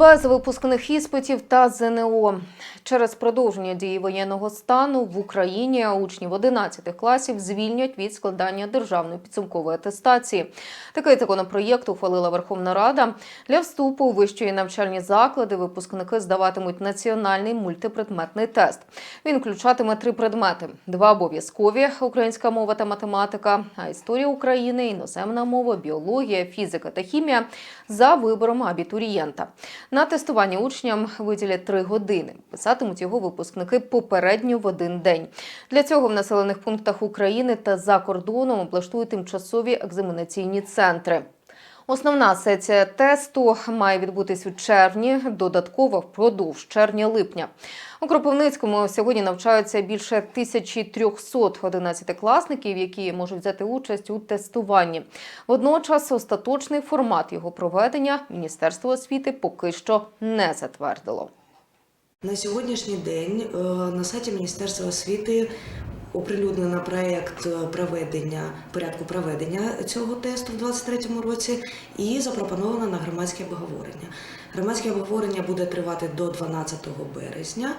без випускних іспитів та ЗНО. Через продовження дії воєнного стану в Україні учнів 11 класів звільнять від складання державної підсумкової атестації. Такий законопроєкт ухвалила Верховна Рада. Для вступу у вищі навчальні заклади випускники здаватимуть національний мультипредметний тест. Він включатиме три предмети: два обов'язкові українська мова та математика, а історія України, іноземна мова, біологія, фізика та хімія за вибором абітурієнта. На тестування учням виділять три години. Писатимуть його випускники попередньо в один день. Для цього в населених пунктах України та за кордоном облаштують тимчасові екзаменаційні центри. Основна сесія тесту має відбутись у червні, додаткова впродовж червня-липня. У Кропивницькому сьогодні навчаються більше 1300 11-класників, які можуть взяти участь у тестуванні. Водночас остаточний формат його проведення Міністерство освіти поки що не затвердило. На сьогоднішній день е, на сайті Міністерства освіти оприлюднено проект е, проведення порядку проведення цього тесту в 2023 році і запропоновано на громадське обговорення. Громадське обговорення буде тривати до 12 березня.